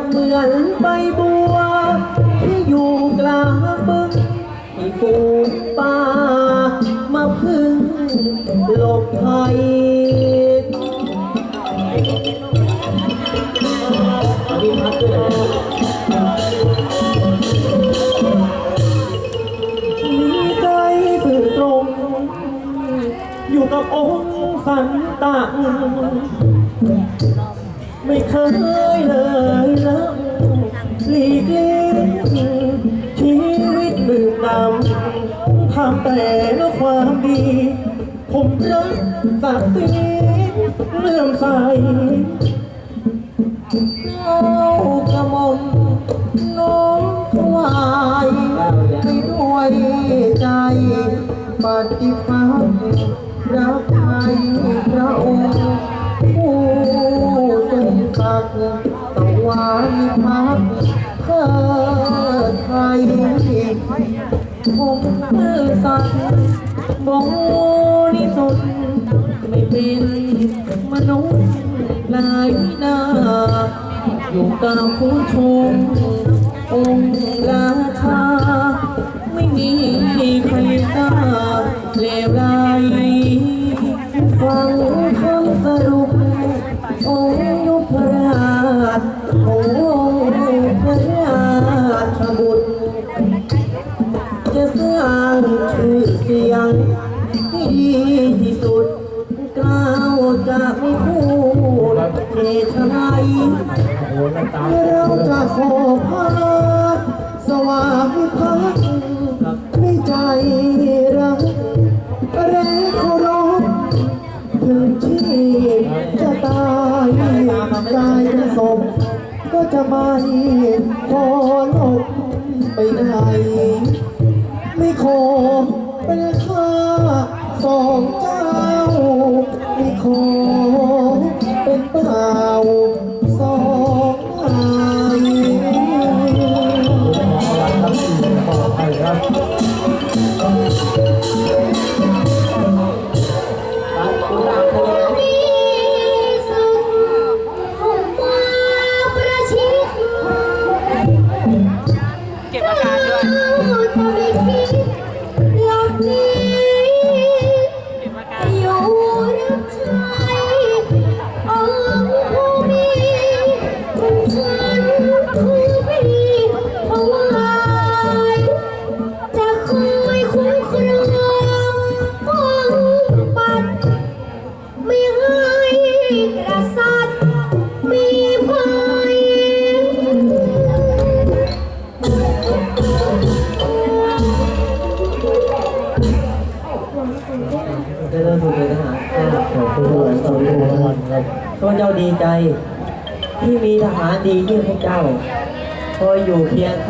บเหมือนใบบัว ที่อยู่กลางบึงมีฝูป่ามาพึ่งหลบภัยมีพัดด้วยนะมีใจสื่อตรง อยู่กับองค์สันตัง เคยเลยละหลีกเลี่ยงชีวิตดื่มดำทำแต่ละความดี ผมรักศักดิ์ศรีเลื่อมใสเอากระม่อมน้อมถวายให้ด้วยใจปฏิพัทธ์รับใช้พระองค์ กดิ์สวามิภักเพื่อไทยผมคือสัตว์บริสุทธิ์ไม่เป็นมนุษย์ลายหน้า อยู่กับผู้ชมองค์ราชาไม่มีใครกล้าเลวร้ายฟังคำส ยงให้ดีที่สุดกล่าวจะไม่พูดเทชไยเราจะขอพระราชสวามิภักในใจรักและเคารพถึงที่จะตายกายจะศพก็จะไม่ขอหลบไปไหนไม่ขอ เปล่า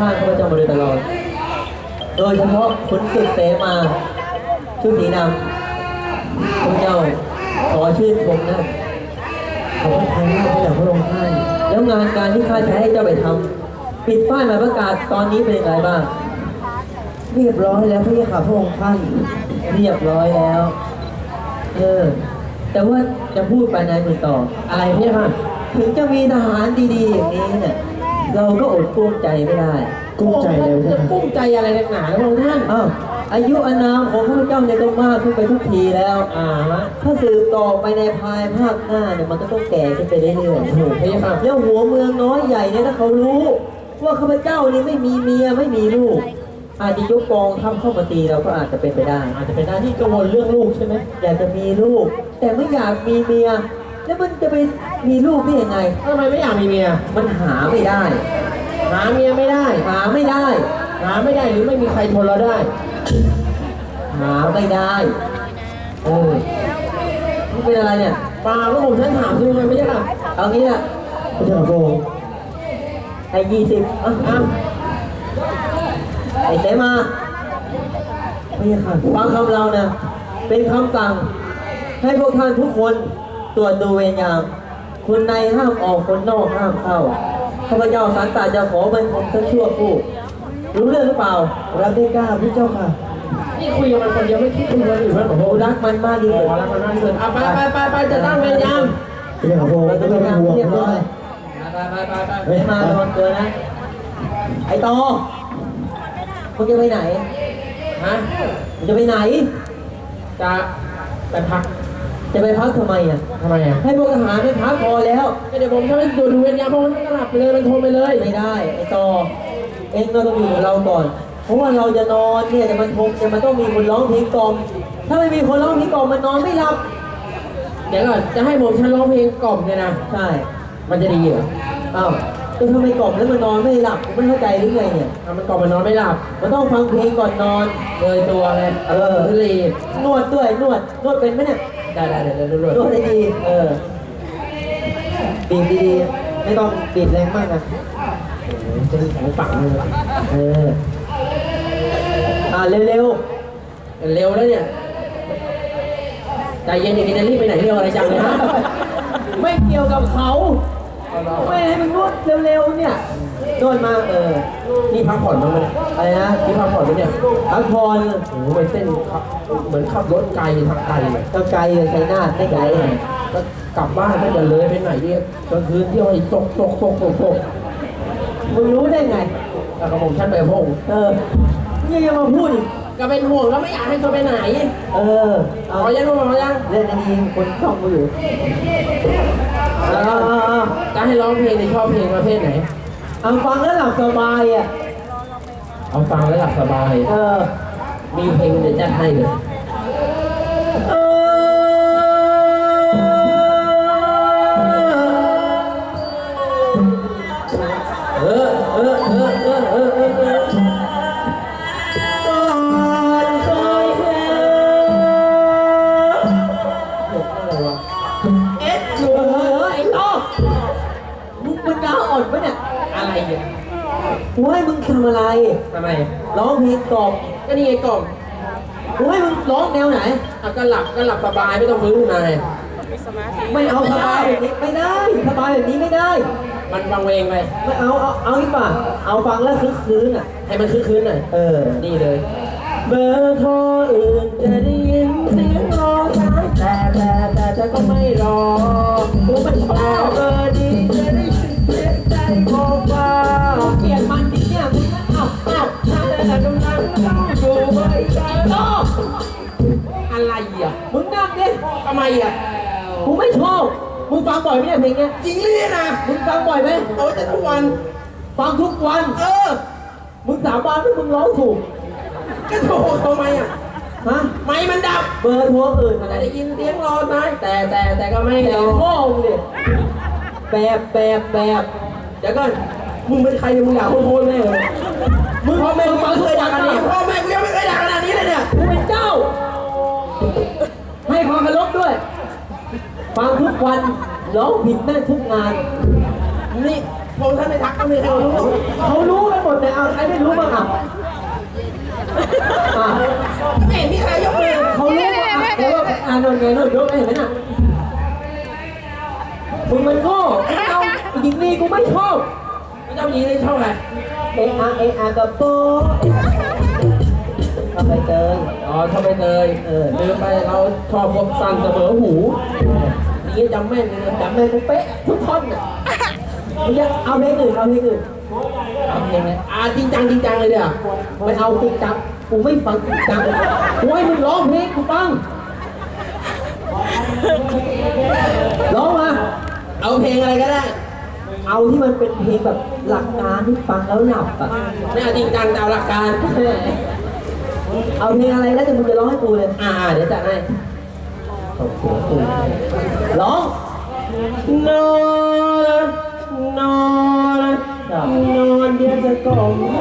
ข้างข้าพเจ้ามาโดยตลอด โดยเฉพาะขุนศึกเสมาชุดสีดำพวกเจ้าขอชื่นชมนะขอบคุณมากที่จากพระองค์ท่านแล้วงานการที่ข้าจะให้เจ้าไปทำปิดป้ายหมายประกาศตอนนี้เป็นอย่างไรบ้าง เรียบร้อยแล้วพี่ค่ะพระองค์ท่าน เรียบร้อยแล้ว เออ แต่ว่าจะพูดไปนายมือต่อ อะไรพี่ค่ะ ถึงจะมีทหารดีๆอย่างนี้เนี่ย เราก็อดกุ้มใจไม่ได้ กุ้มใจเลยพี่จะค่ะกุ้มใจอะไรนักหนาพระองค์ท่าน อ้าวอายุอานามของข้าพเจ้าเนี่ยต้องมากขึ้นไปทุกทีแล้ว อ่าฮะถ้าสืบต่อไปในภายภาคหน้าเนี่ยมันก็ต้องแก่ขึ้นไปเรื่อยๆ ถูกพี่ค่ะแล้วหัวเมืองน้อยใหญ่เนี่ยถ้าเขารู้ ว่าข้าพเจ้านี่ไม่มีเมียไม่มีลูก อาจจะยกกองทัพเข้ามาตีเราก็อาจจะเป็นไปได้ อาจจะเป็นได้ที่กังวลเรื่องลูกใช่ไหมอยากจะมีลูก แต่ไม่อยากมีเมีย แล้วมันจะไปมีลูกได้ยังไง ทำไมไม่อยากมีเมีย มันหาไม่ได้ หาเมียไม่ได้ หาไม่ได้ หาไม่ได้หรือไม่มีใครทนเราได้ หาไม่ได้เออมันเป็นอะไรเนี่ย ปลาก็ผมฉันถามคือมันไม่ใช่หรอเอางี้ละพระเจ้าโกงไอ้ยี่สิบอะอะไอ้เสมาไม่ใช่ค่ะฟังคำเรานะ เป็นคำสั่งให้พวกท่านทุกคน ตรวจดูเวรยาม คนในห้ามออกคนนอกห้ามเข้าข้าพเจ้าสันตาจะขอบรรทมสักชั่วครู่ รู้เรื่องหรือเปล่า รับได้กล้าพี่เจ้าค่ะ นี่คุยกับมันคนเดียวไม่คิดคุยกับคนอื่นบ้างเหรอโอ้รักมันมากที่โอ้สุดรักมันมากที่สุดอะไปไปไปไปจะตั้งเวรยามพี่เจ้าพระองค์ไม่ต้องเป็นห่วงเรียบร้อยไปไปไปไปเฮ้ยมาโดนเกินนะ ไอ้ตอมึงจะไปไหน ฮะมึงจะไปไหน จะไปพัก จะไปพักทำไมอะ ทำไมอะ ให้พวกทหารไปพักพอแล้วก็เดี๋ยวผมจะไปดูดูเวรยามเพราะว่าท่านก็หลับไปเลยมันโทรไปเลยไม่ได้ไอ้ตอเองก็ต้องอยู่กับเราก่อน เพราะว่าเราจะนอนเนี่ยแต่มันทงแต่มันต้องมีคนร้องเพลงกล่อม ถ้าไม่มีคนร้องเพลงกล่อมมันนอนไม่หลับ เดี๋ยวก่อนจะให้ผมฉันร้องเพลงกล่อมเนี่ยนะ ใช่ มันจะดีเหรออ้าวก็ทำไมกล่อมแล้วมันนอนไม่หลับกูไม่เข้าใจหรือไงเนี่ยอะมันกล่อมมันนอนไม่หลับ มันต้องฟังเพลงก่อนนอน เลยตัวเลยเออทะเลนวดด้วยนวดนวดเป็นไหมเนี่ย ได้ได้เดี๋ยวเดี๋ยวเดี๋ยวนวดได้ดี เออ บีบดีๆ ไม่ต้องบีบแรงมากนะจะมีของฝังเลยเออ อ่าเร็วเร็วแล้วเนี่ยใจเย็นอย่างนี้จะรีบไปไหนเร็วอะไรจังเลยฮะๆไม่เกี่ยวกับเขาไม่ให้มันนวดเร็วๆเนี่ย นวดมาเออ นี่พักผ่อนบ้างไหมเนี่ยอะไรนะนี่พักผ่อนไหมเนี่ยพักผ่อนโอ้โหไปเส้นขับเหมือนขับรถไกลทางไกลเลยก็ไกลเลยชัยนาไม่ไกลก็กลับบ้านไม่จะเลยไปไหนเนี่ยกลางคืนเที่ยวให้ซกซกซกซกซกมึงรู้ได้ไงแล้วก็ผมชั้นไปพงเออนี่ยังมาพูดอีกก็เป็นห่วงแล้วไม่อยากให้เธอไปไหน เออขอยังรู้ขอยังเล่นดีคนชองกูอยู่เอาเอาเอาเอาจะให้ร้องเพลงในชอบเพลงประเภทไหน เอาฟังแล้วหลับสบายอะ เอาฟังแล้วหลับสบาย เออ มีเพลงเดี๋ยวจัดให้เลย กล่อมก็นี่ไงกล่องกูให้มึงร้องแนวไหน อะก็หลับก็หลับสบายไม่ต้องฟื้นขึ้นมาไงมีสมาธิไม่เอาสบายแบบนี้ไม่ได้สบายแบบนี้ไม่ได้ มันวังเวงไปไม่เอาเอาเอาอีกป่ะเอาฟังแล้วคึกคืนอะ ให้มันคึกคืนหน่อยเออ นี่เลย เบอร์โทรอื่นจะได้ยินเสียงรอสายแต่แต่แต่แต่ก็ไม่รอกูไม่ชอบเบอร์ดีจะได้ยินเสียงใจบอกว่าเปลี่ยนมันดิเนี่ยมึงเอาเอา แต่กำลังต้องอยู่ไม่ได้รออะไรอะมึงนั่งดิทำไมอะกูไม่ชอบมึงฟังบ่อยไหมเนี่ยเพลงเนี้ยจริงหรือเนี่ยนะมึงฟังบ่อยไหมโอ้แต่ทุกวัน ฟังทุกวัน เออ มึงสาบานว่มึงร้องถูกก็โทรทำไมอะฮะไม่มันดับเบอร์โทรอื่นแต่อะไรได้ยินเสียงรอสายแต่แต่แต่ก็ไม่แต่รอพ่อมึงเนี่ยแบบแบบแบบเดี๋ยวก่อนมึงเป็นใครเนี่ยมึงอยากโทษแม่เลย มึงพ่อแม่มึงไม่เคยด่าขนาดนี้พ่อแม่กูยังไม่เคยด่าขนาดนี้เลยเนี่ยกูเป็นเจ้า ให้ความเคารพด้วย ฟังทุกวันร้องผิดแม่งทุกงาน นี่พงท่านไม่ทักก็ไม่เขารู้เขารู้กันหมดแต่เอาใครไม่รู้บ้างอะอะไม่เห็นมีใครยกมือเขารู้ว่าอะแต่ว่าอ่านนนไงนนยกให้เห็นไหมน่ะมึงมันโง่ไม่เอาหญิงนี่กูไม่ชอบเจ้าหญิงเลยเท่าไหร่เออาเออากับโปทำไปเตยอ๋อชอบไปเตยเออลืมไปเราชอบพวกสั่นเสมอหูนี่จำแม่นเลยจำเลยกูเป๊ะทุกท่อนอะมึงจะเอาเพลงอื่นเอาเพลงอื่นจำยังไงอ่าจริงจังจริงจังเลยเดี๋ยวไม่เอาจริงจังกูไม่ฟังจริงจังกูให้มึงร้องเพลงกูฟังร้องมาเอาเพลงอะไรก็ได้ เอาที่มันเป็นเพลงแบบหลักการที่ฟังแล้วหลับอะไม่เอาจริงจังแต่เอาหลักการ เอาเพลงอะไรแล้วแต่มึงจะร้องให้กูเลย อ่าเดี๋ยวจัดให้ร้อง นอนนอนนอนเดี๋ยวจะกล่อมให้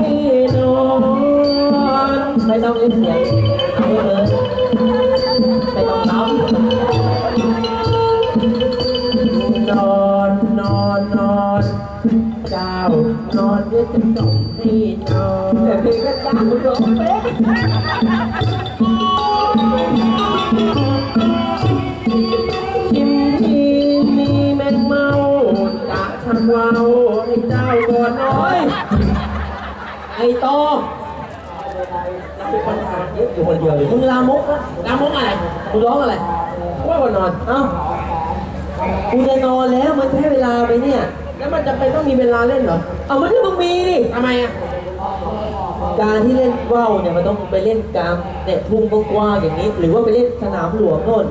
นอนไม่ต้องเล่นเสียงเอาเลยไม่ต้องร้อง ชิมทีมีแมงเมาจะทำเมาให้เจ้าก่อนน้อย ไอ้โตออยู่คนเดียวเลยมึงลามกนะลามกอะไรมึงร้องอะไรว่าวันนอน เอ้ากูจะนอนแล้วมันใช้เวลาไปเนี่ย แล้วมันจะไปต้องมีเวลาเล่นเหรอ เอามันที่มึงมีดิทำไมอะ การที่เล่นว่าวเนี่ยมันต้องไปเล่นกลางเนี่ยทุ่งกว้างๆอย่างนี้ หรือว่าไปเล่นสนามหลวงโน่น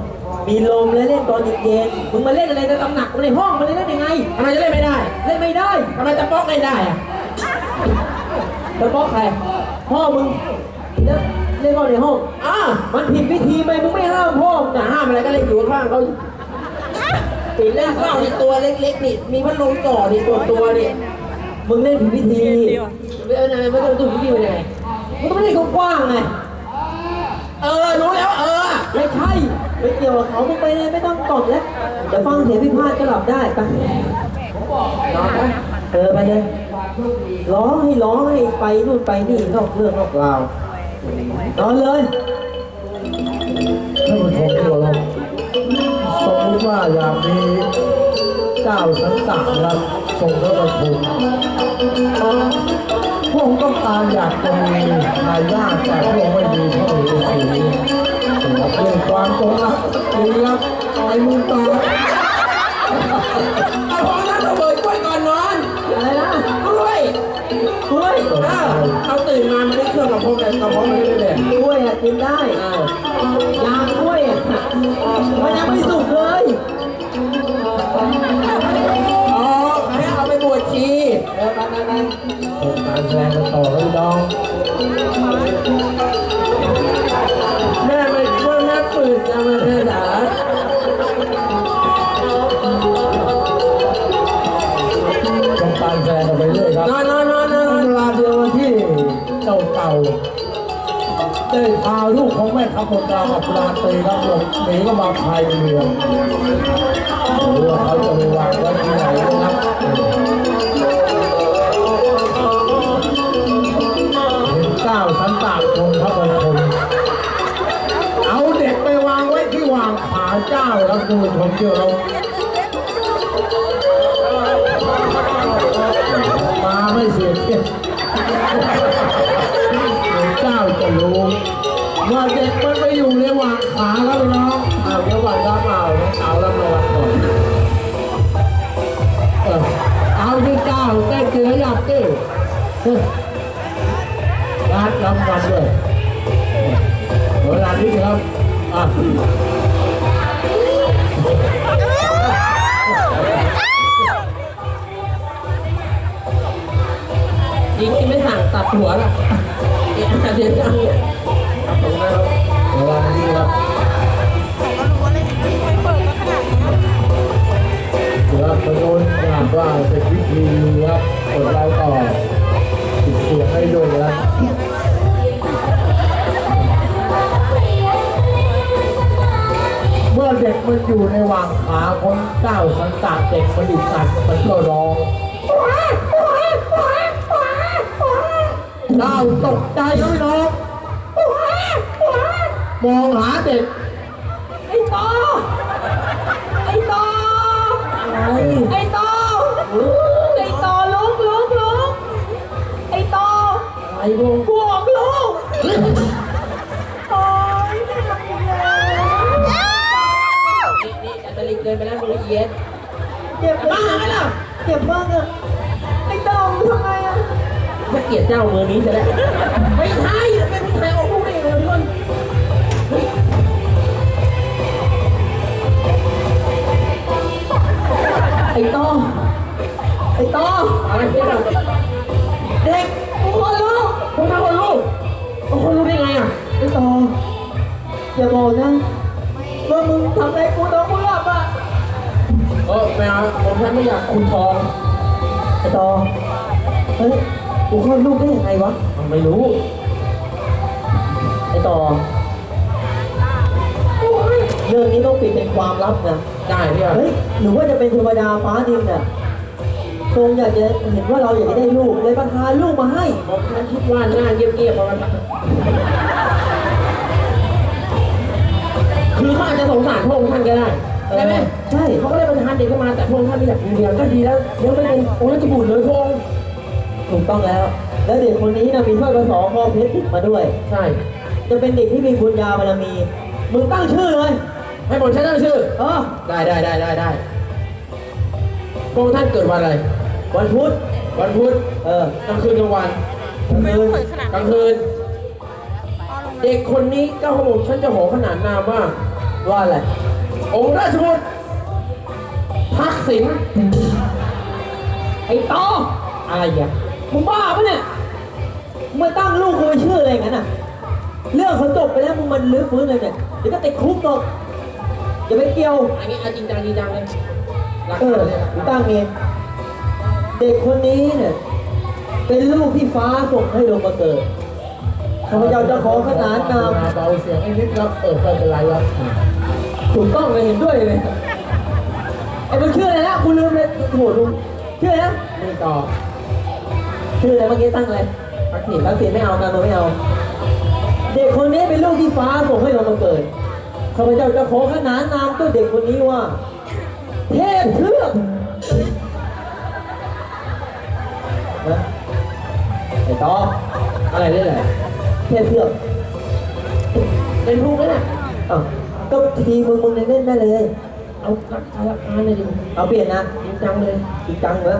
มีลมแล้วเล่นตอนเย็นๆมึงมาเล่นอะไรในตำหนักในห้องมันเล่นยังไงทำไมจะเล่นไม่ได้ เล่นไม่ได้ทำไมตะป๊อกเล่นได้อะตะป๊อกใครพ่อมึงแล้วเล่นก็ในห้องอ่ามันผิดวิธีไหมมึงไม่ห้ามพ่อมึงจะห้ามอะไรก็เล่นอยู่ข้างเขาติดเล่นข้าวในตัวเล็กๆนี่มีพัดลมจ่อในตัวตัวนี่ มึงเล่นผิดวิธีเออนไม่ต้องดูวิธีเป็นยังไงต้องเล่นกว้างๆไง เออ รู้แล้ว เออ ไม่ใช่ ไม่เกี่ยวกับเขามึงไปเลยไม่ต้องกดแล้ว เดี๋ยวฟังเสียงพี่พาดก็หลับได้ไปนอนไปเออไปเลย ร้องให้ร้องให้ไปนู่นไปนี่นอกเรื่องนอกราวนอนเลยท่านผู้ชมที่เคารพสมมติว่าอย่างนี้ เจ้าสันตะครับทรงพระประทุมพระองค์ต้องการอยากจะมีทายาทแต่พระองค์ไม่มีพระมีสีเรื่องความจงรักดีครับไอ้มุงตาเอาขอนั้นเอาเบิดกล้วยก่อนนอนอะไรนะกล้วยกล้วยเออเอาตื่นมาไม่ได้เครื่องกับพงเลยกับพงไม่ได้เลยกล้วยอะกินได้เออยางกล้วยอะมันยังไม่สุกเลยารแสดงกันต่อครับพี่น้องแม่ไม่ช่วยแม่ฝืนจะมาเทศาโครงกาแสดงกันไปเรื่อยครับนอนนอนนอนนอนเวลาเดียวกันที่เจ้าเต่าได้พาลูกของแม่ทัพมนตรากับปราณตีครับหลบหนีก็มาภายในเมืองหรือเขาจะไปวางไว้ที่ไหน เจ้าแล้วดูชมเชื่อเรามาไม่เสียเจ้าจะรู้ว่าเด็กมันไปอยู่ในหว่างขาแล้วพี่น้องเอาเดี๋ยวก่อนครับเอาเอารับรางก่อนเอาที่เจ้าได้เจือหยับดิเฮ้ยรับรางวัลด้วยเวลานี้ครับอะ ยิงที่ไม่สั่งตัดหัวละเดี๋ยวจะเดี๋ยวจะขอบคุณนะครับเวลานี้ครับเดี๋ยวประโยชน์งานว่าเป็นวิธีครับกดไลค์ต่อติดเสียงให้ด้วยนะครับเมื่อเด็กมันอยู่ในวางขาคนเก้าสันตากเด็กมันดิสัตว์มันก็ร้อง เก้าตกใจครับพี่น้องมองหาเด็ก ไอ้ตอไอ้ตออะไรไอ้ตอไอ้ตอลุกลุกลุกไอ้ตออะไรวงบวกลูกโอ๊ยไม่ทำยังไงนี่นี่จัตลิกเกินไปแล้วมึงละเอียดเจ็บบ้าไหมล่ะเจ็บมากอะไถ้าเกลียดเจ้ามือนี้จะได้ไม่ใช่เป็นผู้ชายออก ดลูกได้ยังไงวะไม่รู้ ไอ้ต่อ เรื่องนี้ต้องปิดเป็นความลับนะ ได้พี่อะเฮ้ย หรือว่าจะเป็นเทวดาฟ้าดินน่ะทรงอยากจะเห็นว่าเราอยากจะได้ลูกเลยประทานลูกมาให้ ผมฉันคิดว่าหน้าเงียบๆประมาณคือเขาอาจจะสงสารพระองค์ท่านก็ได้ ใช่ไหมใช่ เขาก็ได้ประทานเด็กเข้ามาแต่พระองค์ท่านไม่อยากอยู่เดียวก็ดีแล้วเดี๋ยวไม่เป็นองค์ราชบุตรเลยพระองค์ถูกต้องแล้ว แล้วเด็กคนนี้นะมีสร้อยกระสอคอเพชรติดมาด้วย ใช่ จะเป็นเด็กที่มีบุญญาบารมี มึงตั้งชื่อเลย ให้ผมใช้ตั้งชื่อ เออ ได้ได้ได้ได้ได้พระองค์ท่านเกิดวันอะไร วันพุธ วันพุธ เออ กลางคืนกลางวัน กลางคืนเปิดขนาดกลางคืน เด็กคนนี้เจ้าขมงฉันจะขอขนานนามว่า ว่าอะไร องค์ราชบุตรทักษิณไอ้ตออะไรอะมึงบ้าปะเนี่ย มึงมาตั้งลูกกูเป็นชื่ออะไรอย่างนั้นอะ เรื่องเขาจบไปแล้วมึงมันลื้อฟื้นเลยเนี่ย เดี๋ยวก็ติดคุกหรอกอย่าไปเกี่ยว อันนี้เอาจริงจังจริงจังเลยรักเอษาอเลยนะกูตั้งเองเด็กคนนี้เนี่ย เป็นลูกที่ฟ้าส่งให้ลงมาเกิดข้าพเจ้าจะขอขนานนามเบาเสียงไอ้นิดครับเออไม่เป็นไรครับถูกต้องเลยเห็นด้วยเลยไอ้มันชื่ออะไรนะกูลืมเลยโถลุงชื่ออะไรนะนี่ต่อ ชื่ออะไรเมื่อกี้ตั้งอะไร ทักษินี่ณรักเสียไม่เอาการโนไม่เอา เด็กคนนี้เป็นลูกที่ฟ้าส่งให้ลงมาเกิดข้าพเจ้าจะขอขนานนามตัวเด็กคนนี้ว่า เทพเทือกนะไอ้ต่ออะไรได้เลยเทพเทือกเป็นรูปแล้วเนี่ยอ้าวก็ทีมึงมึงเล่นได้เลย เอารักษาหลักการเลยดิเอาเปลี่ยนนะจริงจังเลยจริงจังเหรอ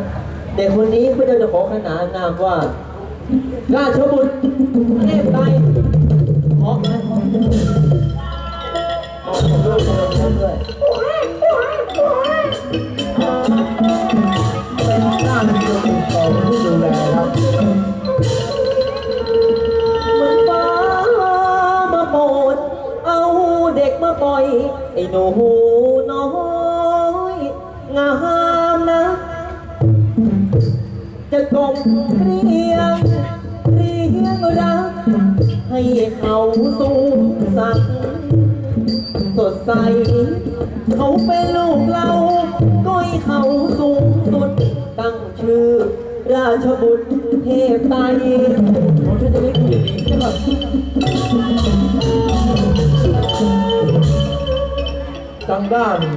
เด็กคนนี้พระเจ้าจะขอขนานนามว่า ราชบุตรเทพไตรเพราะนะเพราะของด้วยเป็นหน้าที่ของผู้ดูแลครับเหมือนฟ้ามาโปรดเอาเด็กมาปล่อย ไอ้หนูน้อยงามนะ จะกลมเกลียงเรียงรัก ให้เขาสูงสักสดใส เขาเป็นลูกเราก้อยเขาสูงสุดตั้งชื่อ ราชบุตรเทพไตรผมช่วยจะไม่คุยดีใช่ไหมทางด้าน